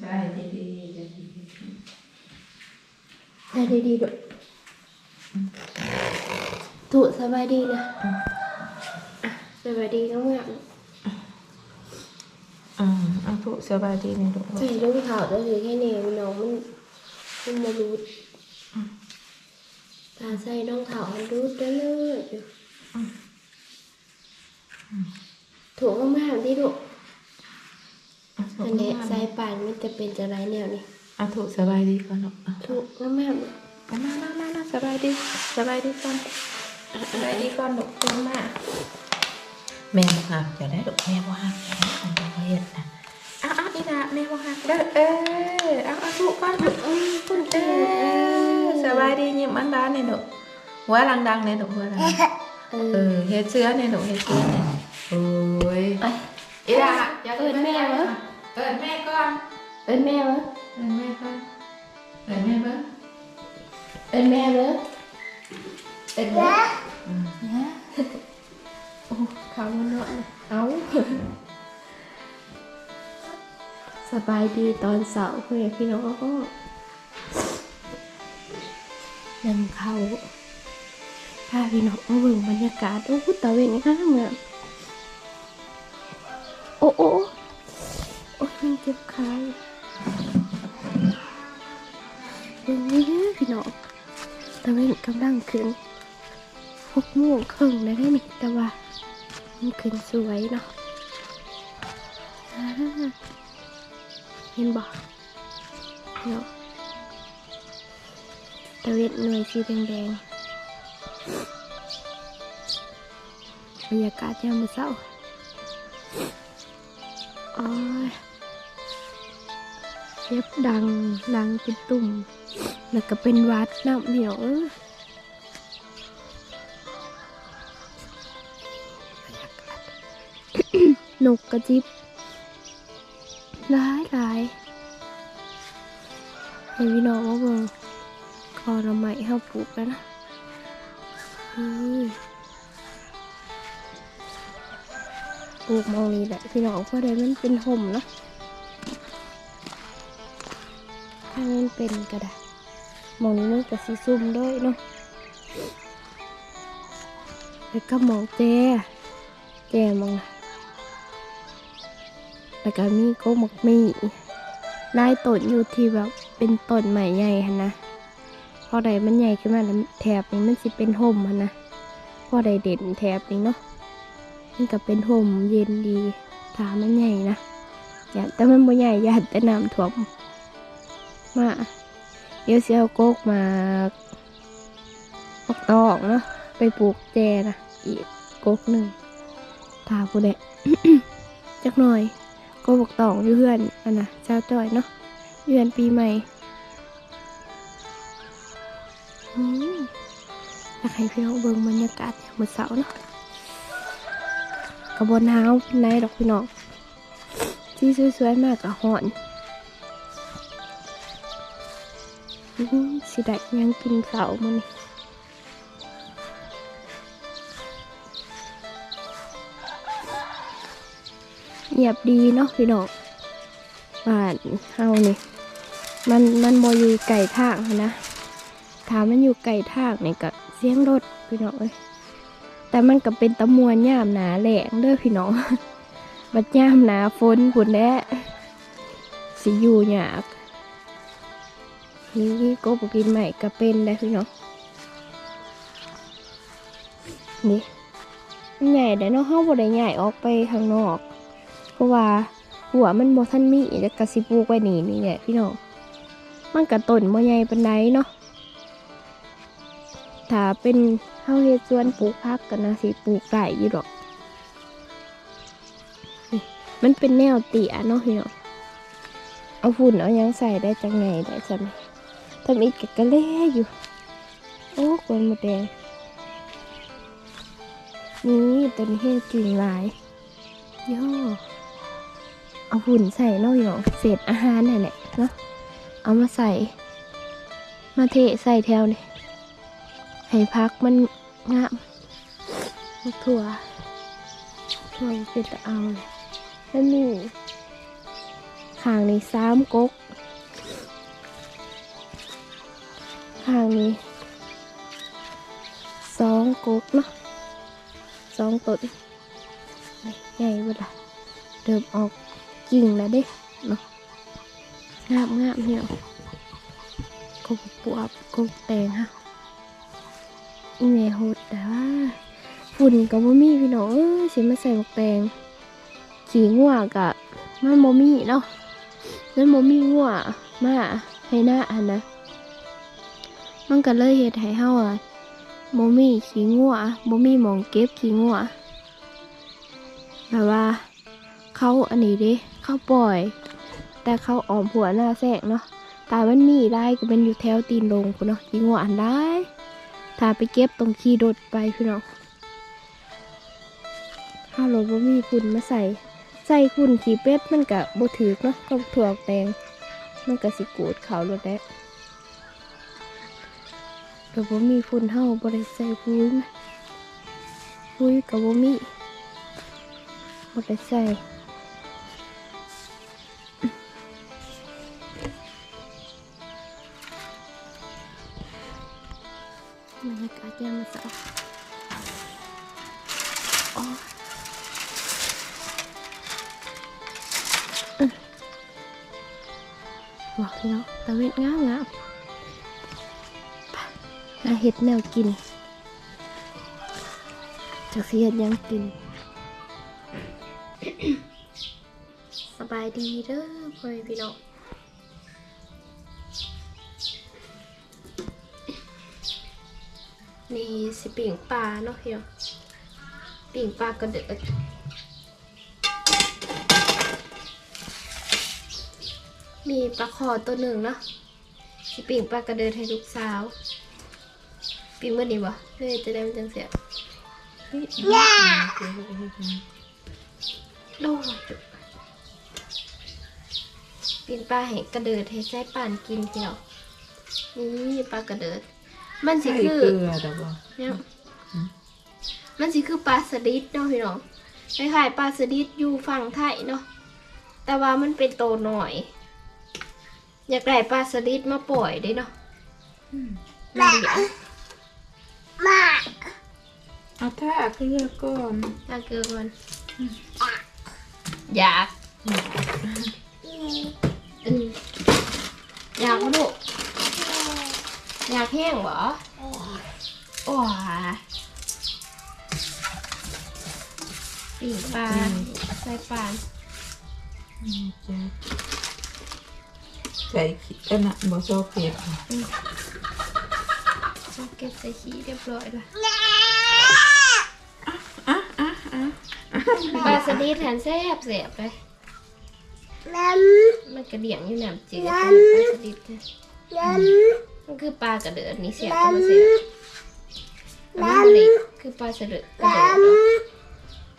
ใช่ดีๆจะดีได้ดีดีด้วยถูกสบายดีนะอะสบายดีน้องงามอืมเอาถูกสบายดีนี่ลูก ใส่ลูกเท้าจะถื อแค่นี้น้องมันมันมารูดตาใส่น้องเท้ามันรูดได้เลยอยู่ถูกมากๆที่ถูกเอาถูอักนเนี้ยมากสายป่านมันจะเป็นจะไรแนวนี่เอาถูกสบายดีก่อนลูกเอาถูกมากเอามามามามาสบายดีสบายดีก่อนสบายดีก่อนลูกเต็มมากแม่บ่หักจะได้ลูกแม่บ่หักจะได้ของเราเฮ็ดนะเอาเอาอีน่ะแม่บ่หักเด้อเออเอาเอาถูกก่อนลูกๆอืมคุณเอเอ๋อสบายดียิ้มอันบ้านนี่ลูกหัวดังๆเนี่ยลูกหัวดังๆเอเอออเฮ็ดเชื้อเนี่ยหนูเฮ็ดเชื้อเนี่ยโอ้ยไอ้อีดาอย่าเอิ้นแม่เหรอ เอิ้นแม่ก่อนเอิ้นแม่วะเอิ้นแม่ก่อนเอิ้นแม่เบิ่งเอิ้นแม่เบ้อเอิ้นแม่อืมนะโอ้เขามันเนาะเอาสบายดีตอนเสาร์เพื่อนพี่น้องก็นำเขาพาพี่น้องมาเบิ่งบรรยากาศโอ้ตะเวนนี่ค่ะเมือง กำลังขึ้นหกโมงครึ่งได้นี่แต่ว่ามันขึ้นสวยเนาะเห็นบอกเนาะตะเวนหน่วยสีแดงๆบรรยากาศยามมื้อเช้าโอ้ยเจ็บดังดังเป็นตุ่มแล้วก็เป็นวัดน้ำเหนียวเออ นกกระจิบหลายหลายให้พี่น้องว่าเบิ่งคอหน่อไม้เฮาปลูกแล้วนะปลูกมองนี้แหละพี่น้องเพราะได้มันเป็นห่มเนาะถ้ามันเป็นก็ได้มองนี้มันก็สีซุ่มด้วยเนาะแล้วก็มองแจแจมองนะ แล้วก็มีโกหมกมีลายต้นอยู่ที่แบบเป็นต้นใหม่ใหญ่หันะพอใดมันใหญ่ขึ้นมาแล้วแถบนี้มันสิเป็นห่มหันะพอใดเด่นแถบนี้เนาะมันก็เป็นห่มเย็นดีถามันใหญ่นะอย่าแต่มันบ่ใหญ่อย่าแต่น้ำท่วมมาเดี๋ยวเสียเอาโกกมาปอกตอกเนาะไปปลูกแจนะอีกโกกหนึ่งถาผู้ใดจักหน่อย ก็บอกตองอยู่เพื่อนอันน่ะเจ้าจ้อยเนาะเยือนปีใหม่อยากให้พี่น้องเบิ่งบรรยากาศยามมื้อเสาร์เนาะกระบวนเท้าเป็นดอกพี่น้องที่สวยๆมากกับหอนสิได้ยังกินเสาร์มื้อนี้ เงียบดีเนาะพี่น้องบ้านเฮานี่ มันมันบ่อยู่ไก่ทางนะถามมันอยู่ไก่ทางนี่ก็เสียงรถพี่น้องเอ้ยแต่มันก็เป็นตะมวนย่ามหนาแหลงเด้อพี่น้อง บัดย่ามหนาฝนพุ่นแหละสิอยู่ยากนี่ก็บกินใหม่ก็เป็นได้พี่น้องนี่ใหญ่ได้อเนาะเฮาบ่ได้ใหญ่ออกไปข้างนอก เพราะว่าหัวมันบ่ทันมีแล้วก็สิปลูกไว้นี่นี่แหละพี่น้องมันก็ต้นบ่ใหญ่ปานใดเนาะถ้าเป็นเฮาเฮ็ดสวนปลูกผักก็น่าสิปลูกได้อยู่ดอก มันเป็นแนวเตี้ยเนาะพี่น้องเอาฝุ่นเอายังใส่ได้จังไงได้จังทำอีกก็กะเล่อยู่ โอ้กวนหมดแดงนี่ตัวนี้เฮ็ดกิ่งหลายย่อ เอาหุ่นใส่เนาะหยองเศษอาหารนั่นแหละเนาะเอามาใส่ มาเทใส่แถวนี่ให้พักมันงามถั่วถั่วเป็นตะเอาเลยแล้วมีขข้างนี้สามกกข้างนี้สองกกเนาะสองต้นนี่ใหญ่เวลาเดิมออก กิ่งแล้วเด้เนาะงามงามเนี่ยกบปวบกบแตงฮะอีเมโฮดแต่ว่าฝุ่นกับบ่มีพี่น้องเอ้ยสิมาใส่หมกแตงขี่งัวกะมันโมมี่เนาะมันโมมี่งัวมาให้หน้าอันนะมันก็เลยเฮ็ดให้เฮาอะโมมี่ขี่งัวโมมี่หมองเก็บขี่งัวแบบว่าเขาอันนี้เด้ เขาปล่อย แต่เขาออมหัวหน้าแสกเนาะตามันมีได้ก็เป็นอยู่แถวตีนลงพุ่นเนาะขี่งัวอันได้ถ้าไปเก็บตรงขี่รถไปพี่น้องถ้ารถบ่มีฝุ่นมาใส่ ใส่ฝุ่นขี้เป็ดมันกะบถือเนาะกับถั่วแดงมันกะสิกูดเขารถแด้เดี๋ยวบ่มีฝุ่นเฮาบ่ได้ใส่ปุ๋ยนะปุ๋ยก็บ่มีบ่ได้ใส่ น้องตะเวนงามงามไปอาเห็ดแนวกิน จากเสียดยังกิน สบายดีเด้อพ่อแม่พี่น้อง นี่สิปิ่งปลาเนาะพี่น้องปิ่งปลากระเดือดมีปลาคอตัวหนึ่งเนาะสิปิ่งปลากระเดินให้ลูกสาว ปิ่งเมื่อนี้บ่เฮ้ยจะได้มันจังเสียโลดปิ่งปลาให้กระเดิดให้ใช้ป่านกินพี่เนาะนี่ปลากระเดิด มันสิใส่คือเกลือแต่ว่าเนี่ยมันสิคือปลาสลิดเนาะพี่น้องคล้ายๆปลาสลิดอยู่ฝั่งไทยเนาะแต่ว่ามันเป็นโตหน่อย อยากได้ปลาสลิดมาปล่อยได้เนาะมาเดี๋ยวเอาถ้าเกลือก่อนถ้าเกิดมันอยากอืมอยากมาดู อยากแห้งเหรอโอ้ยปีกปลาใส่ปลานี่จ้ะใส่ขี้อันน่ะบ่ชอบเผ็ดจะเก็บใส่ขี้เรียบร้อยแล้วอะอะอะปลาสลิดแทนแซ่บแซ่บเลยมันกระเดี่ยงอยู่น้ำจืดปลาสลิดเนี่ย มันคือปลากระเดิดนี่เสียบก็มาเสียบอันนี้มันเลยคือปลาสลิดกระเดิดเนาะ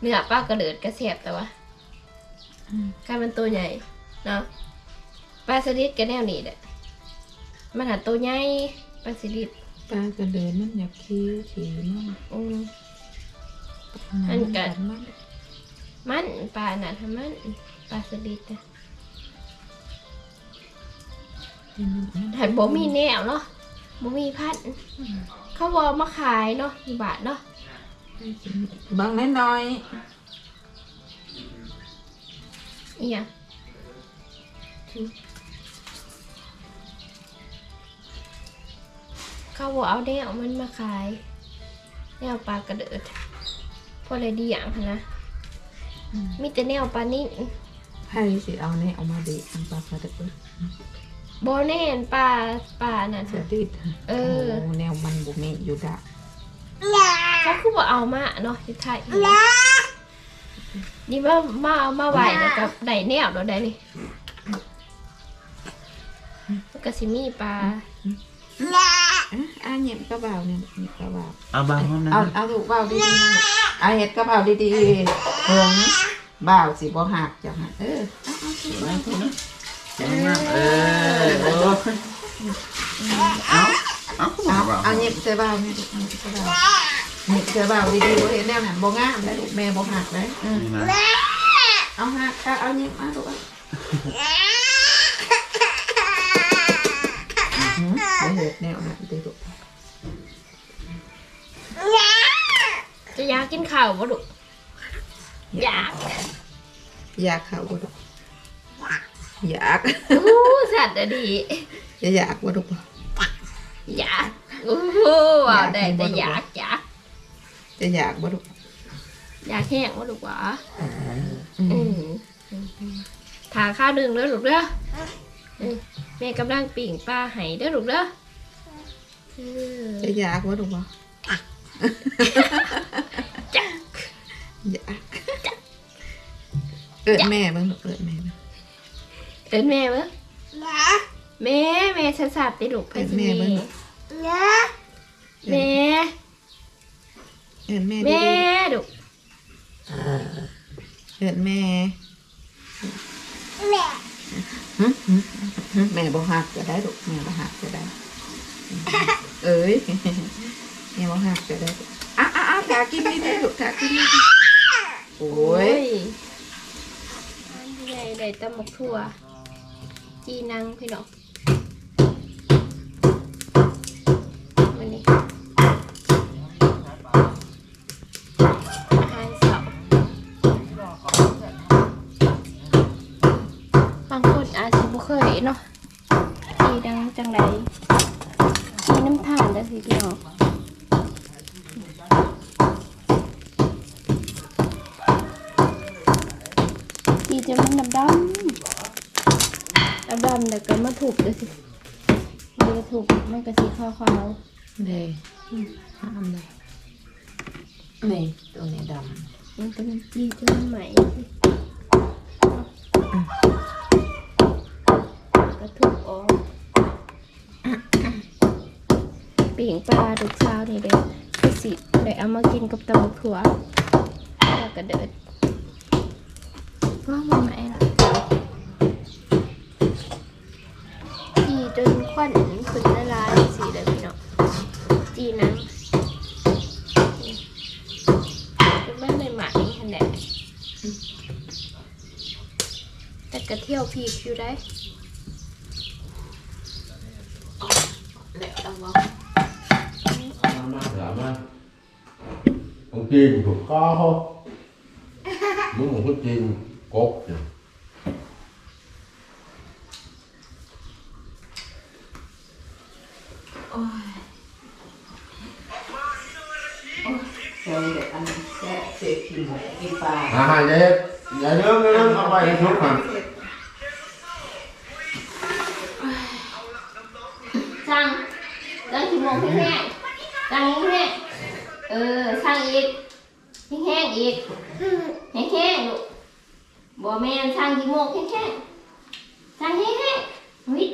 เนื้อปลากระเดิดก็เสียบแต่ว่าอืมการมันตัวใหญ่เนาะปลาสลิดก็แนวนี้แหละมันหาตัวใหญ่ปลาสลิดปลากระเดินมันอยากคิ้วขี้มากอืมอัอันนกักัดดมันมันปลาหนาทำมันปลาสลิดนะ หันบ่มีแนวเนาะบ่มีพันธุ์เขาบอกมาขายเนาะอยู่บาทเนาะบางน้อยอีหยังเขาบอกเอาแนวมันมาขายแนวปลากระเดิดพอเลยดีอย่างหั้นนะๆอืมมีแต่แนวปลานิ่ไผสิเอาแน่เอามาเด็กปลากระเดิน โบแน่นปลาปลานั่นสะค่ะดิดเออโแนวมันบ่มีอยู่ดะเขาคือบอกเอามาเนาะที่ไทยนี่ว่ามาเอามาไหวแล้วกับไดแนวเราได้นี่มันก็สิมีปลาอะอะเงียบกระเบาเนี่ยเงียบกระเบาเอาบางคนนะเอาเอาถูกเบาดีๆนะเอาเห็ดกระเบาดีๆเพิ่งเบาสิบ่หักจังหักเออเจ๋งมากเออโอ้เอาเอาเขาเอามาเอาเงียบใส่เบาเนี่ยลูกเงียบใส่เบาเงียบใส่เบาดีๆบ่เห็นแนวนั้นบ่งามแล้วลูกแม่บ่หักเลยเออนี่นะเอาหักเอาเงียบมาลูกเอาหืมไม่เห็ดแนวนั้นติลูกจะอยากกินข้าวบ่ลูกอยากอยากเขาบ่ลูก อยากอู้สัตว์อะดีจะอยากบ่ลูกอยากอู้ว้าวได้แต่อยากอยากจะอยากบ่ลูกอยากแห้งบ่ลูกหวะอือืมมถาข้าวดึงเด้อลูกเด้ออืมแม่กำลังปิ่งปลาไห้เด้อลูกเด้อเออจะอยากบ่ลูกบ่จักอยากเอิดแม่เบ้างลูกเอิดแม่ เบ้างเอิ้นแม่เบ้อแม่แม่สัสัตว์ติลูกไปสิแม่แม่เบิ่งแม่เอิดแม่แม่ดีลูกๆเอิดแม่หึหึหึแม่บ่หักจะได้ลูกแม่บ่หักจะได้ เอ้ยแม่บ่หักจะได้ลูกอะอะอะถากินนี่ได้ลูกถากินนี่ได้โอ้ยอันใหญ่ได้ตำหมกถั่ว จีนังพี่น้องวันนี้อาหารเสาร์บางคนอาจจะบ่เคยเนาะจีดังจังไรจีน้ำถ่านได้สิพี่น้องจีจะมันดำดำ ดำดำๆแต่ก็มาถูกเด้อสิเดี๋ยวถูกมันก็สีขาวขาวเด้ห้ามเลยนี่ตัวนี้ดๆมันก็เป็นจีจะมันใหม่สิก็ถูกออกปิ่งปลาดุกเช้านี่เด้อคือสิได้เอามากินกับตำบักถั่วแล้วก็เดินว่ามันไหมล่ะจีจน ควันขึ้นละลายสีเลยพี่น้องจีนังเป็นบ้านใหม่ๆขนาดแต่กระเที่ยวพีกอยู่ได้ำแล้วเอาวะมาถามว่า ông chim thuộc có không muốn một cái chim cốt nè เดี๋ยวเดี๋ย วอันนี้แซ่เสร็จกินกินปลา à hai vậy dạ nướng nướng không phải thuốc mà สั่งสั่งขี้โมงแห้งๆสั่งแห้งๆเออสั่งอีกแห้งๆอีกแห้งๆลูกบ่แม่นสั่งขี้โมงแห้งๆสั่งแห้งๆเฮ้ย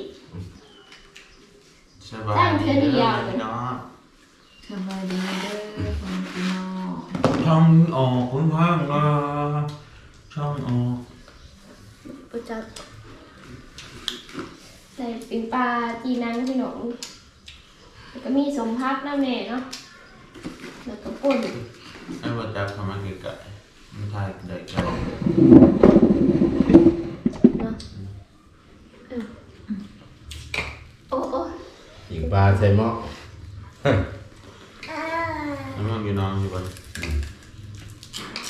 สบายดีเด้อพี่น้อง สบายดีเด้อคนพี่น้อง ช่องออกคุณพังอะช่องออกประจัดใส่ปิ่งปลาจีนังพี่น้องแล้วก็มีสมพักน้ำแหน่เนาะแล้วก็ป่นไอ้ว่าจับเข้ามาไกลๆมันถ่ายได้ไกลเนาะเออโอ้โอ้ยิงปลาใส่หม้อแล้วมันอ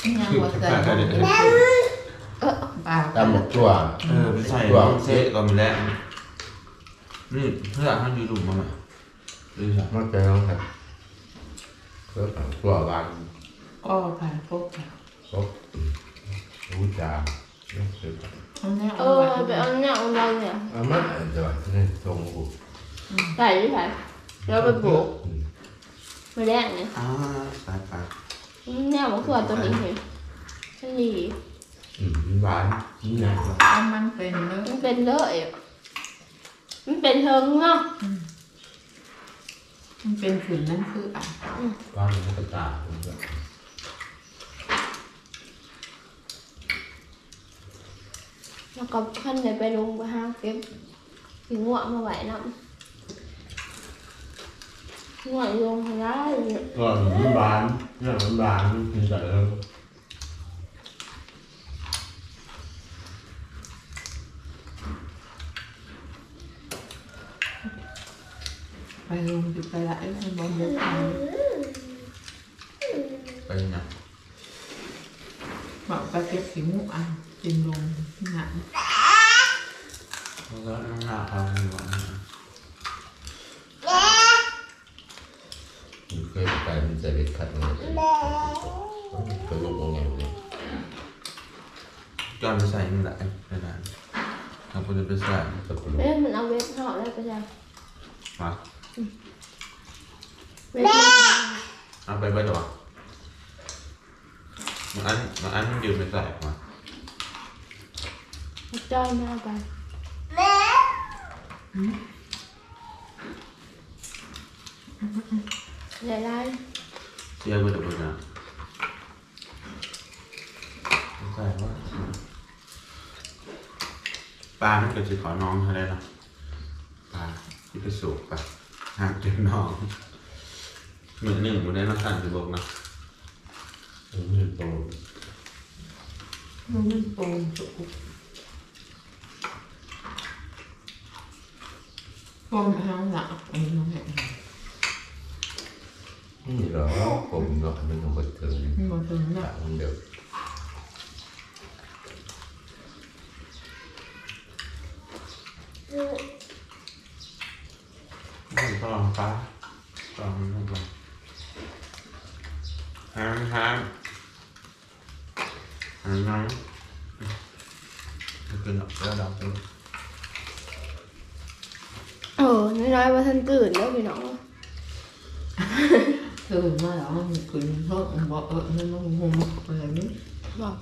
ยู่น้องอยู่บนยังหัวใจถ่ายได้เออปลาตำหมกตัวเออไปใส่น้องเซะก็มีแล้วนี่เพื่อให้ดูดูมาไหมดูสิมันจะต้องแบบเพื่อตัวบานก็ผ่านพวกเราครบรู้จาเนี่ยคืออันนี้เอเอาอไว้ไปเอาเนี่ยเอาเราเนี่ยอามันเดี๋ยวนี่ตรงหูใส่ดิใส่แล้วไปปลูกมาแรกเนี่ยอ่าสายปากเนี่ยมันคือตัวนี้เห็นฉันดีอืมหวานนี่นะเอามันเป็นเนื้อมันเป็นเลยอะมันเป็นเทิงเนาะมันเป็นขืนนั่นคืออะหวานมันก็ตาผมก็แล้วก็ขั้นเลยไปลงไปห้างเก็บถึงหัวมาไหวน้ำ หน่วยลงทางได้ก็มันบานเนี่ยมันบานมันกินได้แล้วไปลงติดไปละไอ้คนบอกเยอะไปไปหนักบอกไปเก็บสีมุกอ่ะกินลงหนัก Nó ra nó hạ thằng มันเอาเว็บห่อได้ไปจ้ะมาเว็บเล็กเอาไปไปเดี๋ยวมันอันมันอันยืมไปใส่มาๆจ้อยไม่เอาไปใหญ่ไรเสียไปเดี๋ยวไปนะใส่ว่าปลาไม่เกิดจะขอน้องเขาได้หรอปลาที่ไปสูบปลาหางเจ็บน้องเหมือนหนึ่งมันได้น้ำตาลจะบอกนะมันไม่โตมันไม่โปร่งสุกฟองทั้งหลักไอ้น้องแม่นี่เหรอผมเนาะมันต้องไปถึงมันบอกถึงหนะลังเดียวไม่ต้องปลาต้องต้องปลาหางหางหางน้องจะกินหรอกแล้ วดอกโอ้น้อยๆว่าท่านตื่นแล้วพี่น้องตื่นมาแล้วมันขึ้นเพราะมันบอกเออมันต้องงงอะไรนี่บอก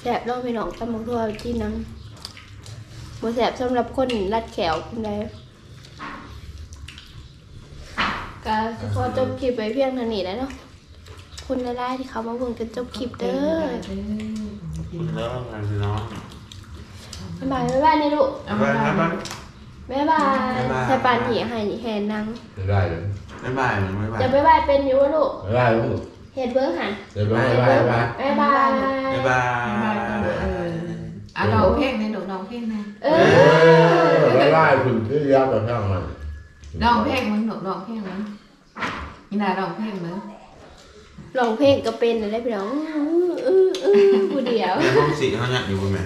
แสบเน้องพี่น้องตำบักทั่วที่นังบ่แสบสำหรับคนรัดแขวคุณใดก็ขอจบคลิปไปเพียงเท่านี้แล้วเนาะคุณละลายที่เขามาเบิ่งจนจบคลิปเด้อกินแล้วไงพี่น้องบ๊ายบายบ๊ายบายนี่ลูกเอาไปมาครั บบ๊ายบายบ๊ายบายใส่ปานหีให้แหนนังไม่ได้เลยบ๊ายบายมันบ๊ายบายจะบ๊ายบายเป็นอยู่วะลูกไม่ได้ลูกเฮ็ดเบิ่งหันเดี๋ยวไปไปไปบ๊ายบายบ๊ายบายเอออะดอกเพลงในดอกดอกเพลงในเอเอออไม่ได้คุณที่ยับกับช่างมันดอกเพลงมึงดอกดอกเพลงมึงนี่นาดอกเพลงมึงร้องเพลงก็เป็นอะไรพี่น้องอื้ออื้ออื้อผู้เดียวในห้องสี่เขาเนี่ยอยู่บนแม่